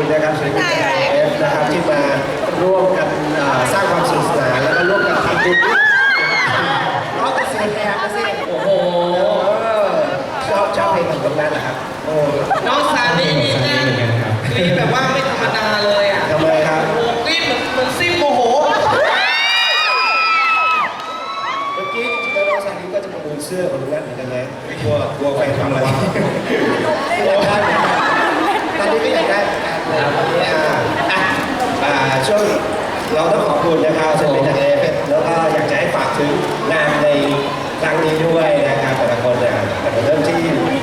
คุณนะครับศิลปินจากเอฟนะครับที่มาร่วมกันอ่าสร้างความสนุกสนานแล้วก็ร่วมกันทำบุญร้องแต่เสียงแหบนะสิโอ้โหเออชอบชอบเพลงของตรงนั้นนะครับโอ้น้องซานี่นี่นะกรีดแบบว่าไม่ธรรมดาเลยอะทำไมครับโอ้โหกรีดเหมือนเหมือนซิมโมโหเมื่อกี้จริงๆแล้วน้องซานีก็จะประมูลเสื้อของตรงนั้นเหมือนกันนะกลัวกลัวแฟนทำอะไร ตอนนี้ก็อยากได้เหมือนกันนะครับวันนี้อ่าอะอ่าช่วงเราต้องขอบคุณนะครับศิลปินจากเอฟแล้วก็อยากจะให้ฝากถึงงานในครั้งนี้ด้วยนะครับแต่ละคนเนี่ยแต่เริ่มที่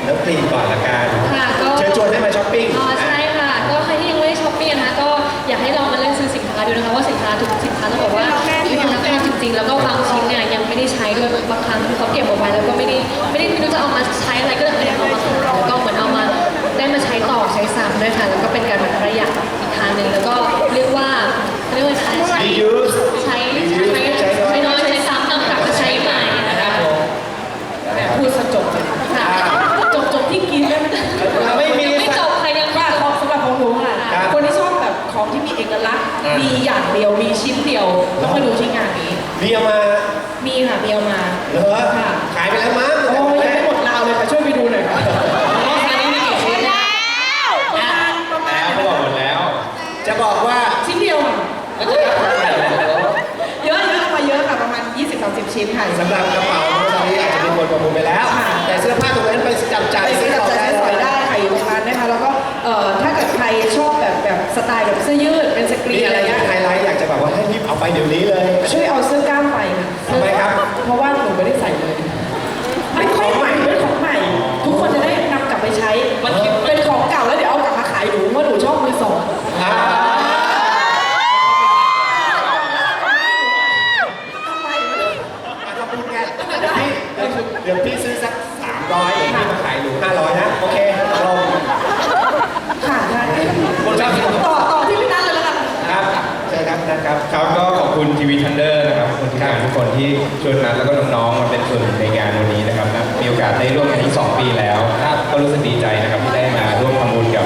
น้ำกรีก่อนละกันค่ะก็ เชิญชวนให้มาช้อปปิ้งอ๋อใช่ค่ะ ก็ใครที่ยังไม่ได้ช้อปปิ้งนะคะก็อยากให้ลองมาเลือกซื้อสินค้าดูนะคะว่าสินค้าทุกสินค้าต้องบอกว่ามีคุณภาพจริงๆ แล้วก็บางชิ้นเนี่ยยังไม่ได้ใช้ด้วยบางครั้งเขาเก็บเอาไว้แล้วก็ไม่ได้ไม่ได้ไม่รู้จะเอามาใช้อะไรก็เลยเอามาขายแล้วก็เหมือนเอามาได้มาใช้ ด้วยค่ะ แล้วก็เป็นการประหยัดอีกทางหนึ่งแล้วก็เรียกว่าเรียกว่าใช้ใช้ Reuse ใช้ใช้ใช้น้อยใช้ซ้ำนำกลับมาใช้ใหม่นะคะแหมพูดสะจบเลยค่ะจบจบที่กินได้ไหมไม่มีไม่จบใครยังไม่ว่าจของบสำหรับของหนูค่ะครับคนที่ชอบแบบของที่มีเอกลักษณ์มีอย่างเดียวมีชิ้นเดียวต้องมาดูที่งานนี้มีเอามามีค่ะมีเอามาเหรอ ชิ้นค่ะสำหรับกระเป๋าของตอนนี้อาจจะมีคนประมูลไปแล้วค่ะแต่เสื้อผ้าตรงนั้นไปจับจ่ายใส่ซื้อจับของจ่ายได้ใช้สอยได้ค่ะอยู่ตรงนั้นนะคะแล้วก็เอ่อถ้าเกิดใครชอบแบบแบบสไตล์แบบเสื้อยืดเป็นสกรีมีนอะอะไรไรที่เงี้ยไฮไลท์อยากจะแบบว่าให้รีบเอาไปเดี๋ยวนี้เลย ช่วยเอาเสื้อกล้ามไปค่ะทำไมครับ เพราะว่าหนูไม่ได้ใส่เลย เป็นของใหม่เป็นของใหม่ ทุกคนจะได้นำกลับไปใช้ มันคิด เป็นของเก่าแล้วเดี๋ยวเอากลับมาขายหนูเพราะหนูชอบมือสอง อ่าทำบุญไงเดี๋ยวพี่ซื้อสักสามร้อยเดี๋ยวพี่มาขายหนูห้าร้อยนะ โอเคลงค่ะได้คนชอบกินต่อต่อที่พี่นัทเลยแล้วกันครับเชิญครับนะครับ ครับก็ขอบคุณทีวีทันเดอร์นะครับขอบคุณทีมงานทุกคนที่ชวนนัดแล้วก็น้องๆมาเป็นส่วนหนึ่งในงานวันนี้นะครับนะมีโอกาสได้ร่วมกันที่สองปีแล้วครับก็รู้สึกดีใจนะครับที่ได้มาร่วมทำบุญกับ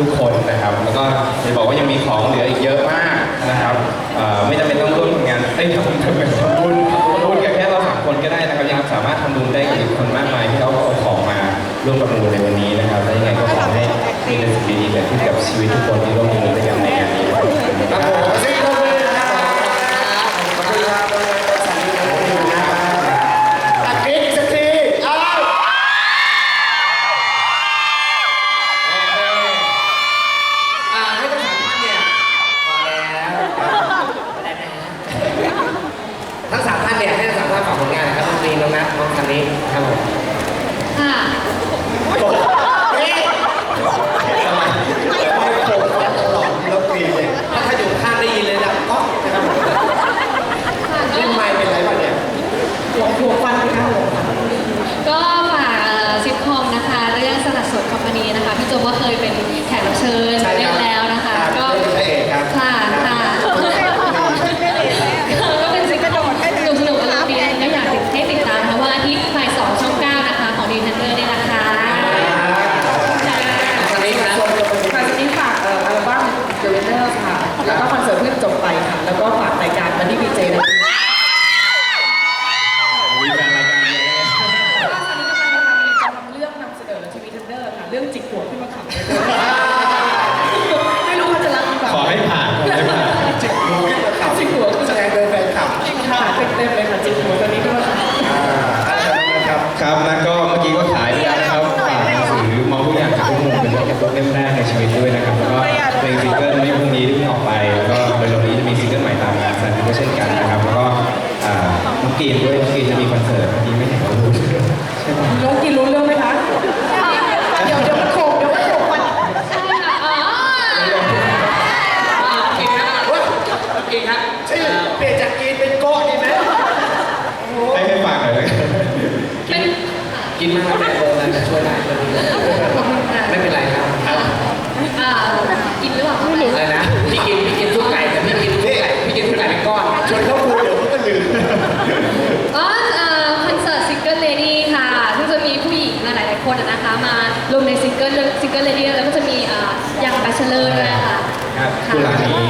ทุกๆคนนะครับ แล้วก็จะบอกว่ายังมีของเหลืออีกเยอะมาก ชีวิตทุกคนที่ร่วมทำบุญด้วยกันในงานนี้ครับครับผมขอเสียงปรบมือนะครับขอบคุณครับน้องๆสามีขอบคุณนะครับตัดคลิปอีกสักทีเอาโอเคอ่าให้ทั้งสามท่านเนี่ยมาแล้วทั้งสามท่านเนี่ยให้ทั้งสามท่านฝากผลงานนะครับน้องลีนน้องนัทน้องซันนี่ครับผม ค่ะ ค่ะจิกหัวตอนนี้ขึ้นมาขับอ่านะครับครับแล้วก็เมื่อกี้ก็ขายไปแล้วนะครับฝากหนังสือมองทุกอย่างจากทุกมุมเป็นเรื่องเล่มแรกในชีวิตด้วยนะครับแล้วก็เพลงซิงเกิลไม่พรุ่งนี้ที่เพิ่งออกไปแล้วก็เร็วๆนี้จะมีซิงเกิลใหม่ตามมาสันก็เช่นกันนะครับแล้วก็อ่าน้องกีนด้วยน้องกีนจะมีคอนเสิร์ตเมื่อกี้ไม่เห็นเขาพูดใช่ปะ น้องกินรู้เรื่องไหมคะ เดี๋ยวเดี๋ยวมันโขกเดี๋ยวมันโขกมัน ใช่ค่ะอ๋อ กินนะกินครับ ชื่อเปลี่ยนจากกรีนเป็นโก้ดีไหม ให้ให้ฝากหน่อยเลย เป็น กินมากครับแต่เบอร์นั้นจะช่วยได้ไม่เป็นไรครับ อ่ากินหรือเปล่าคะ อะไรนะพี่กินพี่กินทุกไก่แต่พี่กินทุกไก่พี่กินทุกไก่เป็นก้อน ชวนเขาคุยเดี๋ยวเขาก็ลืม อ๋ออ่าคอนเสิร์ตซิงเกิลเลดี้ค่ะซึ่งจะมีผู้หญิงห ลายๆคนอะนะคะมารวมในซิงเกิลซิงเกิลเลดี้แล้วก็จะมีอย่างบัชเลอร์ด้วยค่ะ ครับค่ะตุลานี้ตุลานี้